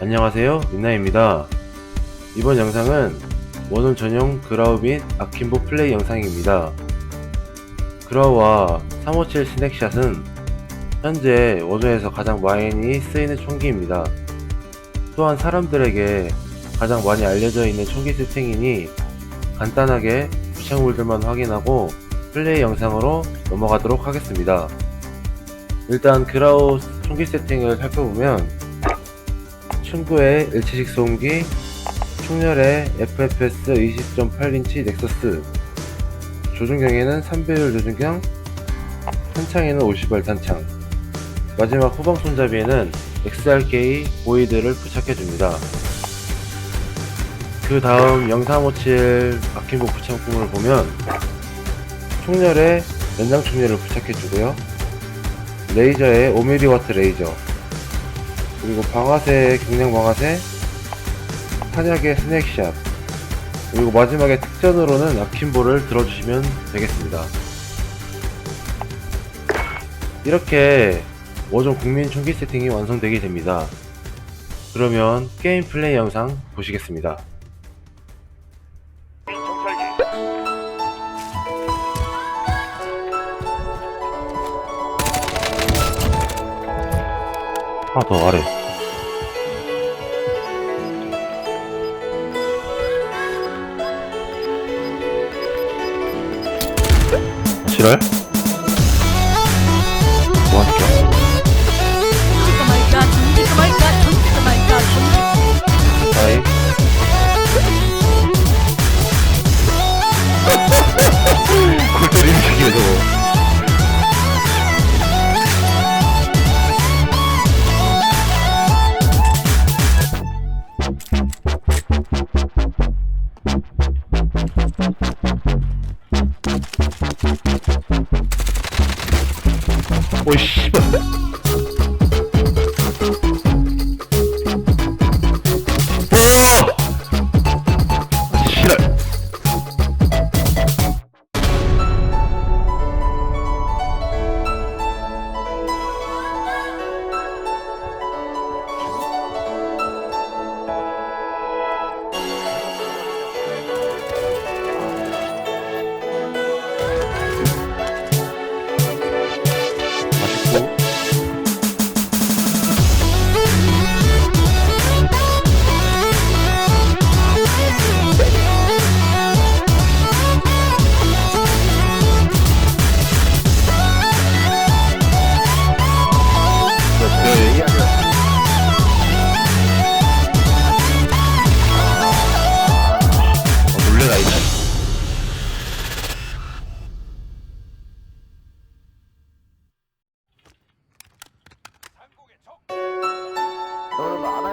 안녕하세요. 민나입니다. 이번 영상은 원혼 전용 그라우 및 아킴보 플레이 영상입니다. 그라우와 357 스낵샷은 현재 원혼에서 가장 많이 쓰이는 총기입니다. 또한 사람들에게 가장 많이 알려져 있는 총기 세팅이니 간단하게 부착물들만 확인하고 플레이 영상으로 넘어가도록 하겠습니다 일단 그라우 총기 세팅을 살펴보면 충구의 일체식 소음기, 충렬의 FFS 20.8인치 넥서스, 조준경에는 3배율 조준경, 탄창에는 50발 탄창, 마지막 후방 손잡이에는 XRK 보이드를 부착해줍니다. 그 다음 0357 아킨보 부착품을 보면 충렬에 연장 충렬을 부착해주고요. 레이저에 5mm 레이저, 그리고 방아쇠, 경량 방아쇠, 탄약의 스낵샷, 그리고 마지막에 특전으로는 아킨볼을 들어주시면 되겠습니다. 이렇게 워존 국민 총기 세팅이 완성되게 됩니다. 그러면 게임 플레이 영상 보시겠습니다. 하나 더아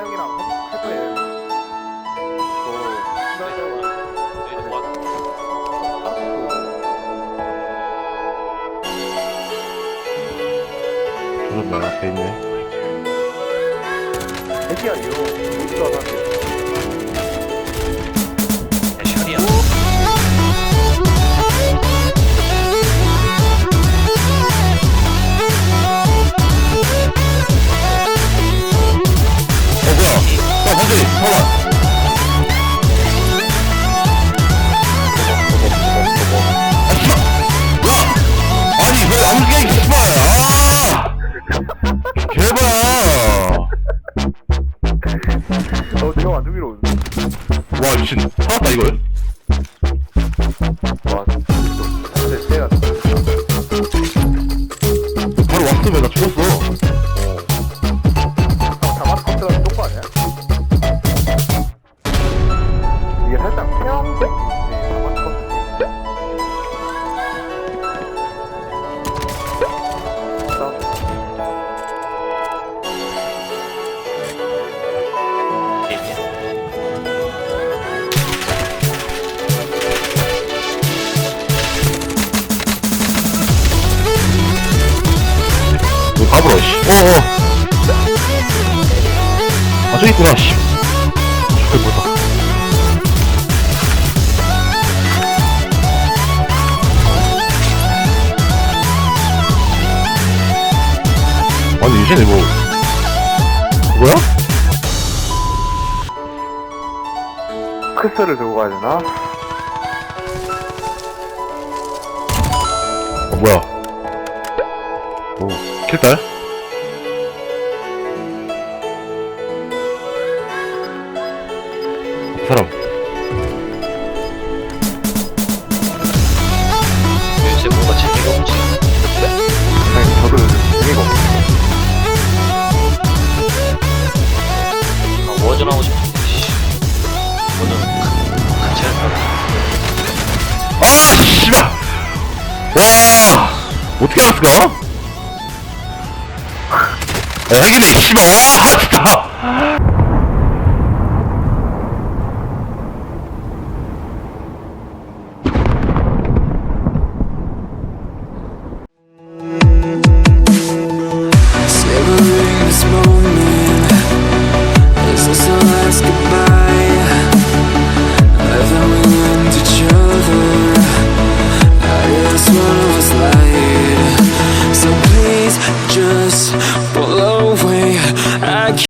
형이랑 할 거예요. 말 앞에 있네. 애기야 이거 어디서 와 미친 살았다 이걸. 너 가불어 씨. 어어. 아 저기 있구나 씨. 저기 뭐다. 아니 유진이 뭐 뭐야? 크스를 들고 가야 되나? 어 뭐야? 오 킬딸? 사람 요새 뭔가 재미가 없지. 아니, 저도 재미가 없어. 아, 워전 하고 싶은데, 씨. 워전 같이 할까? 아 씨발 와 어떻게 알았을까? 야 핵이네 씨발 와 진짜